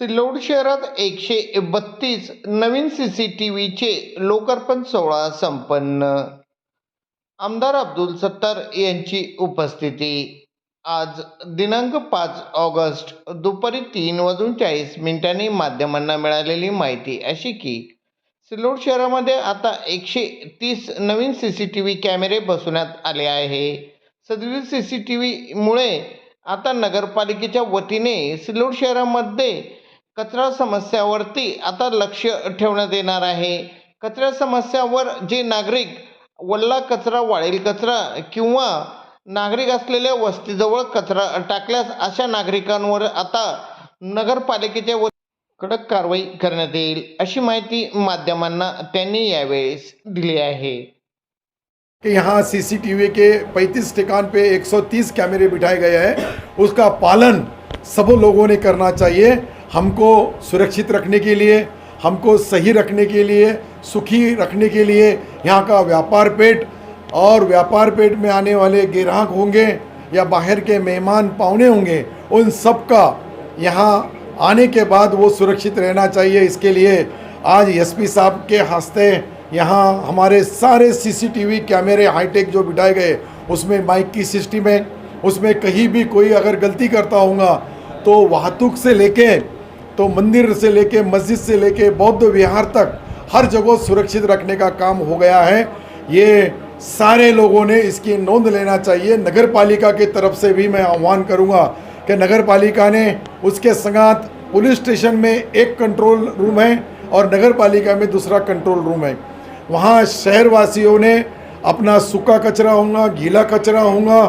सिल्लोड शहरात एकशे बत्तीस नवीन सी सी टी व्हीचे लोकार्पण सोहळा संपन्न. आमदार अब्दुल सत्तार यांची उपस्थिती. आज दिनांक पाच ऑगस्ट दुपारी तीन वाजून चाळीस मिनिटांनी माध्यमांना मिळालेली माहिती अशी की सिल्लोड शहरामध्ये आता एकशे तीस नवीन सी सी टी व्ही कॅमेरे बसवण्यात आले आहे. सदरील सी सी टी व्हीमुळे आता नगरपालिकेच्या वतीने सिल्लोड शहरामध्ये कचरा समस्यावरती आता लक्ष ठेवण्यात येणार आहे. कचरा समस्यावर जे नागरिक वल्ला कचरा वाळेल कचरा किंवा नागरिक असलेल्या वस्तीजवळ कचरा टाकल्यास अशा नागरिकांवर आता नगरपालिकेच्या व कडक कारवाई करण्यात येईल अशी माहिती माध्यमांना त्यांनी यावेळेस दिली आहे. कि यहाँ सीसीटीवी के 35 ठिकान पे 130 कैमरे बिठाए गए हैं। उसका पालन सब लोगों ने करना चाहिए। हमको सुरक्षित रखने के लिए, हमको सही रखने के लिए, सुखी रखने के लिए यहाँ का व्यापार पेट और व्यापार पेट में आने वाले ग्राहक होंगे या बाहर के मेहमान पावने होंगे, उन सब का यहाँ आने के बाद वो सुरक्षित रहना चाहिए। इसके लिए आज एसपी साहब के हँसते यहाँ हमारे सारे सीसीटीवी कैमरे, हाईटेक जो बिठाए गए, उसमें माइक की सिस्टम है, उसमें कहीं भी कोई अगर गलती करता होगा तो वाहतुक से लेके तो मंदिर से लेके मस्जिद से लेके बौद्ध विहार तक हर जगह सुरक्षित रखने का काम हो गया है। ये सारे लोगों ने इसकी नोंद लेना चाहिए। नगर पालिका की तरफ़ से भी मैं आह्वान करूँगा कि नगर पालिका ने उसके संगात पुलिस स्टेशन में एक कंट्रोल रूम है और नगर पालिका में दूसरा कंट्रोल रूम है। वहाँ शहरवासियों ने अपना सूखा कचरा होगा, गीला कचरा होगा,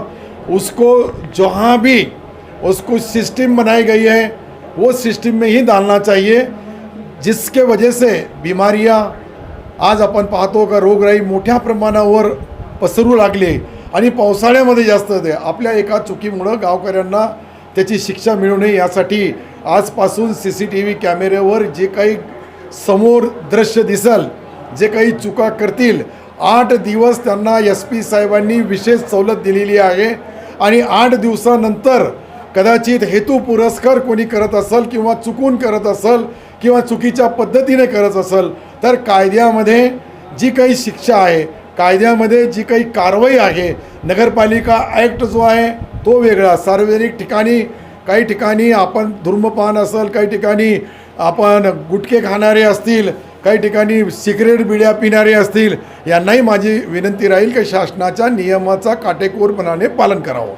उसको जहाँ भी उसको सिस्टम बनाई गई है वो सिस्टम में ही डालना चाहिए जिसके वजह से बिमारिया आज आपण पाहतो का रोगराई मोठ्या प्रमाणावर पसरू लागली आणि पावसाळ्यामध्ये जास्त होते. आपल्या एका चुकीमुळं गावकऱ्यांना त्याची शिक्षा मिळू नये यासाठी आजपासून सी सी टी व्ही कॅमेऱ्यावर जे काही समोर दृश्य दिसल जे काही चुका करतील आठ दिवस त्यांना एस पी साहेबांनी विशेष सवलत दिलेली आहे. आणि आठ दिवसानंतर कदाचित हेतू पुरस्कार कोणी करत असेल किंवा चुकून करत असेल किंवा चुकीच्या पद्धतीने करत असेल तर कायद्यामध्ये जी काही शिक्षा आहे कायद्यामध्ये जी काही कारवाई आहे नगरपालिका ॲक्ट जो आहे तो वेगळा. सार्वजनिक ठिकाणी काही ठिकाणी आपण धूम्रपान असेल काही ठिकाणी आपण गुटखे खाणारे असतील काही ठिकाणी सिगरेट बिड्या पिणारे असतील यांनाही माझी विनंती राहील की शासनाच्या नियमाचा काटेकोरपणाने पालन करावं.